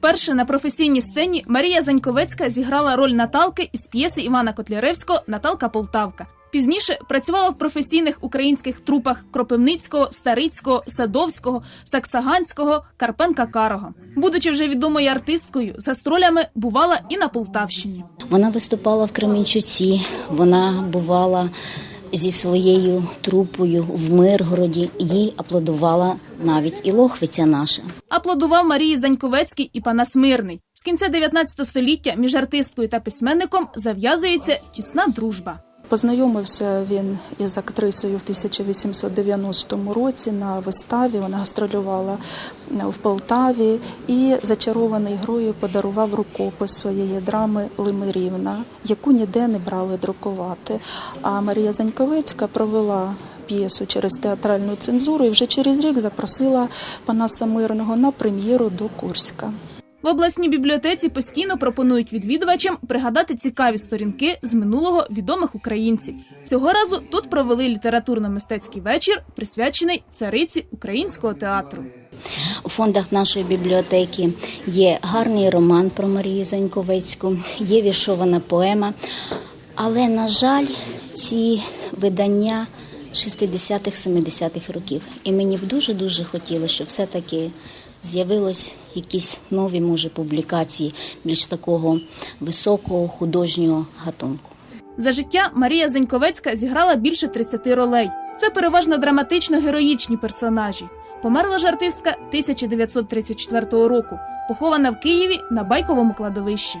Вперше на професійній сцені Марія Заньковецька зіграла роль Наталки із п'єси Івана Котляревського Наталка Полтавка. Пізніше працювала в професійних українських трупах Кропивницького, Старицького, Садовського, Саксаганського, Карпенка Карого. Будучи вже відомою артисткою, з гастролями бувала і на Полтавщині. Вона виступала в Кременчуці, вона бувала зі своєю трупою в Миргороді. Їй аплодувала навіть і Лохвиця наша. Аплодував Марії Заньковецький і Панас Мирний. З кінця 19 століття між артисткою та письменником зав'язується тісна дружба. Познайомився він із актрисою в 1890 році на виставі. Вона гастролювала в Полтаві і зачарований грою подарував рукопис своєї драми Лимирівна, яку ніде не брали друкувати. А Марія Заньковецька провела п'єсу через театральну цензуру і вже через рік запросила Панаса Мирного на прем'єру до Курська. В обласній бібліотеці постійно пропонують відвідувачам пригадати цікаві сторінки з минулого відомих українців. Цього разу тут провели літературно-мистецький вечір, присвячений цариці українського театру. У фондах нашої бібліотеки є гарний роман про Марію Заньковецьку, є віршована поема. Але, на жаль, ці видання 60-х, 70-х років. І мені б дуже-дуже хотілося, щоб все-таки з'явилось якісь нові, може, публікації більш такого високого художнього гатунку. За життя Марія Зеньковецька зіграла більше 30 ролей. Це переважно драматично героїчні персонажі. Померла ж артистка 1934 року, похована в Києві на байковому кладовищі.